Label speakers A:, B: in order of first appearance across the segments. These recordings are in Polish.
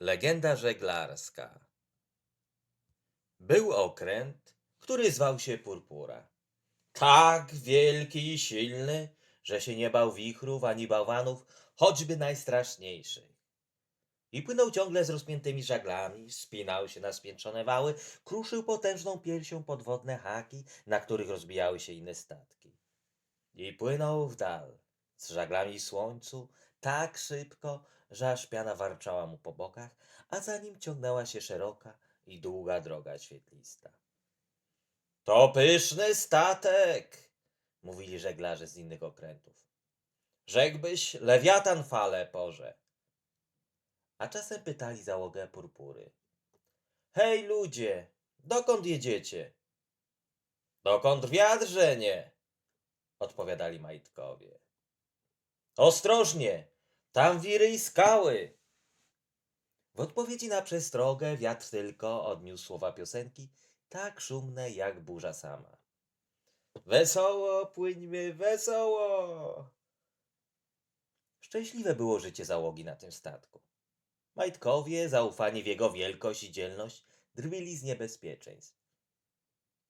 A: Legenda żeglarska. Był okręt, który zwał się Purpura. Tak wielki i silny, że się nie bał wichrów ani bałwanów, choćby najstraszniejszych. I płynął ciągle z rozpiętymi żaglami, wspinał się na spiętrzone wały, kruszył potężną piersią podwodne haki, na których rozbijały się inne statki. I płynął w dal, z żaglami słońcu, tak szybko, że aż piana warczała mu po bokach, a za nim ciągnęła się szeroka i długa droga świetlista. To pyszny statek, mówili żeglarze z innych okrętów. Rzekłbyś, lewiatan fale porze. A czasem pytali załogę purpury. Hej ludzie, dokąd jedziecie? Dokąd wiatr żenie, odpowiadali majtkowie. Ostrożnie, tam wiry i skały. W odpowiedzi na przestrogę wiatr tylko odniósł słowa piosenki, tak szumne jak burza sama. Wesoło płyńmy, wesoło! Szczęśliwe było życie załogi na tym statku. Majtkowie, zaufani w jego wielkość i dzielność, drwili z niebezpieczeństw.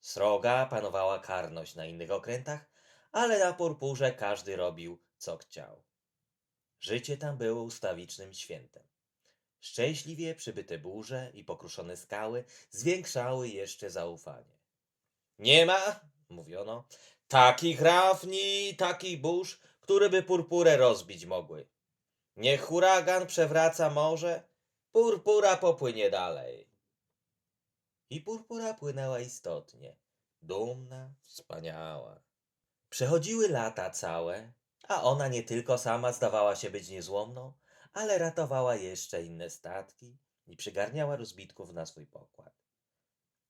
A: Sroga panowała karność na innych okrętach, ale na purpurze każdy robił, co chciał. Życie tam było ustawicznym świętem. Szczęśliwie przybyte burze i pokruszone skały zwiększały jeszcze zaufanie. Nie ma, mówiono, takich rafni, takich burz, które by purpurę rozbić mogły. Niech huragan przewraca morze, purpura popłynie dalej. I purpura płynęła istotnie, dumna, wspaniała. Przechodziły lata całe, a ona nie tylko sama zdawała się być niezłomną, ale ratowała jeszcze inne statki i przygarniała rozbitków na swój pokład.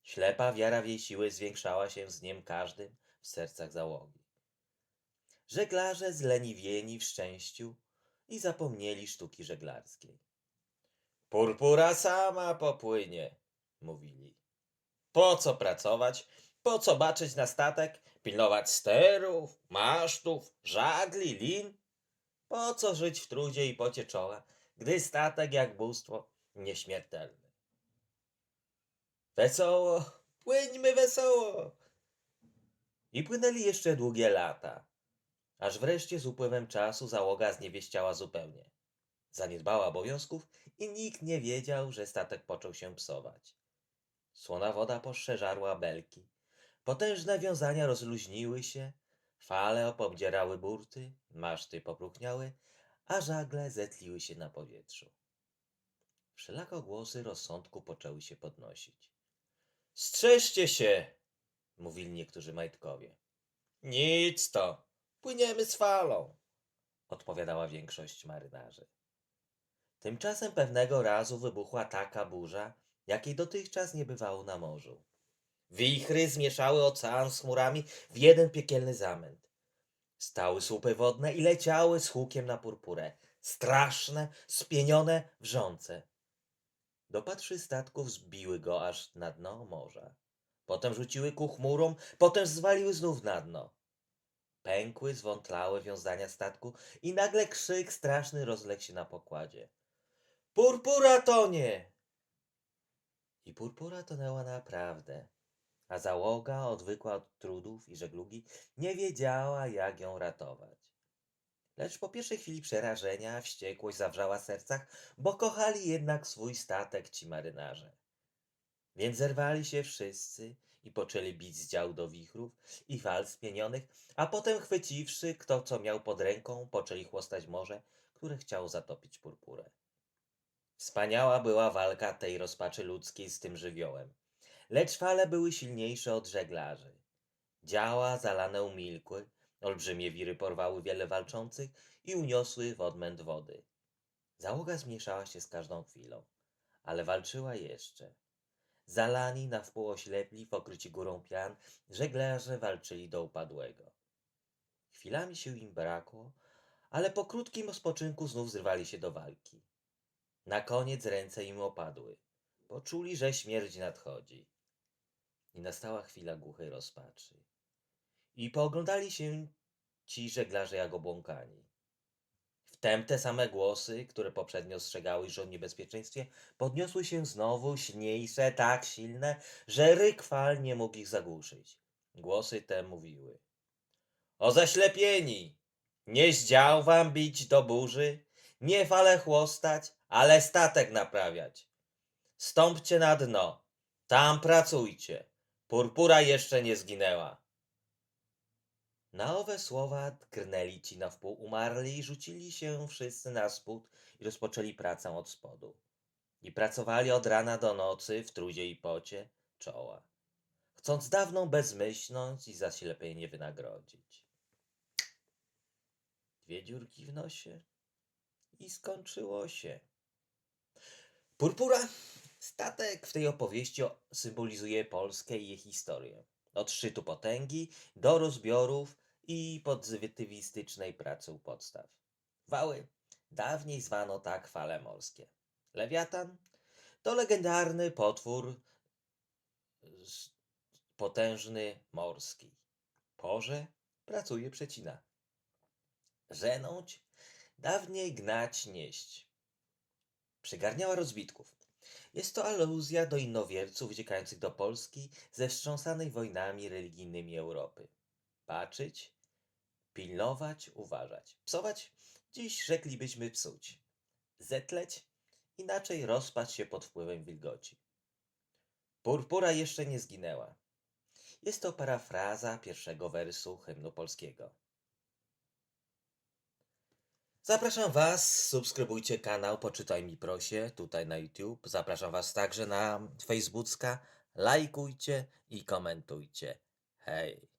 A: Ślepa wiara w jej siły zwiększała się z dniem każdym w sercach załogi. Żeglarze zleniwieni w szczęściu i zapomnieli sztuki żeglarskiej. Purpura sama popłynie, mówili. Po co pracować? Po co baczyć na statek, pilnować sterów, masztów, żagli, lin? Po co żyć w trudzie i pocie czoła, gdy statek jak bóstwo nieśmiertelny? Wesoło, płyńmy wesoło! I płynęli jeszcze długie lata, aż wreszcie z upływem czasu załoga zniewieściała zupełnie. Zaniedbała obowiązków i nikt nie wiedział, że statek począł się psować. Słona woda poszerzarła belki, potężne wiązania rozluźniły się, fale opobdzierały burty, maszty popróchniały, a żagle zetliły się na powietrzu. Wszelako głosy rozsądku poczęły się podnosić. Strzeżcie się, mówili niektórzy majtkowie. Nic to, płyniemy z falą, odpowiadała większość marynarzy. Tymczasem pewnego razu wybuchła taka burza, jakiej dotychczas nie bywało na morzu. Wichry zmieszały ocean z chmurami w jeden piekielny zamęt. Stały słupy wodne i leciały z hukiem na purpurę. Straszne, spienione, wrzące. Dopadrzy statków zbiły go aż na dno morza. Potem rzuciły ku chmurom, potem zwaliły znów na dno. Pękły, zwątlałe wiązania statku i nagle krzyk straszny rozległ się na pokładzie. Purpura tonie! I purpura tonęła naprawdę, a załoga, odwykła od trudów i żeglugi, nie wiedziała, jak ją ratować. Lecz po pierwszej chwili przerażenia wściekłość zawrzała sercach, bo kochali jednak swój statek ci marynarze. Więc zerwali się wszyscy i poczęli bić z dział do wichrów i fal spienionych, a potem chwyciwszy, kto co miał pod ręką, poczęli chłostać morze, które chciało zatopić purpurę. Wspaniała była walka tej rozpaczy ludzkiej z tym żywiołem. Lecz fale były silniejsze od żeglarzy. Działa zalane umilkły, olbrzymie wiry porwały wiele walczących i uniosły w odmęt wody. Załoga zmniejszała się z każdą chwilą, ale walczyła jeszcze. Zalani na wpół oślepli, pokryci górą pian, żeglarze walczyli do upadłego. Chwilami sił im brakło, ale po krótkim spoczynku znów zrywali się do walki. Na koniec ręce im opadły. Poczuli, że śmierć nadchodzi. I nastała chwila głuchej rozpaczy. I pooglądali się ci żeglarze jak obłąkani. Wtem te same głosy, które poprzednio ostrzegały, że o niebezpieczeństwie, podniosły się znowu silniejsze, tak silne, że ryk fal nie mógł ich zagłuszyć. Głosy te mówiły. O zaślepieni! Nie zdział wam bić do burzy, nie fale chłostać, ale statek naprawiać. Stąpcie na dno, tam pracujcie. Purpura jeszcze nie zginęła. Na owe słowa drgnęli ci na wpół umarli i rzucili się wszyscy na spód i rozpoczęli pracę od spodu. I pracowali od rana do nocy w trudzie i pocie czoła, chcąc dawną bezmyślność i zaślepienie wynagrodzić. Dwie dziurki w nosie i skończyło się. Purpura, statek w tej opowieści symbolizuje Polskę i jej historię. Od szczytu potęgi do rozbiorów i pozytywistycznej pracy u podstaw. Wały dawniej zwano tak fale morskie. Lewiatan to legendarny potwór potężny morski. Porze pracuje przecina. Żenąć, dawniej gnać, nieść. Przygarniała rozbitków. Jest to aluzja do innowierców uciekających do Polski ze wstrząsanej wojnami religijnymi Europy. Patrzeć, pilnować, uważać. Psować, dziś rzeklibyśmy psuć. Zetleć, inaczej rozpaść się pod wpływem wilgoci. Purpura jeszcze nie zginęła. Jest to parafraza pierwszego wersu hymnu polskiego. Zapraszam Was, subskrybujcie kanał Poczytaj mi prosie tutaj na YouTube. Zapraszam Was także na Facebooka. Lajkujcie i komentujcie. Hej!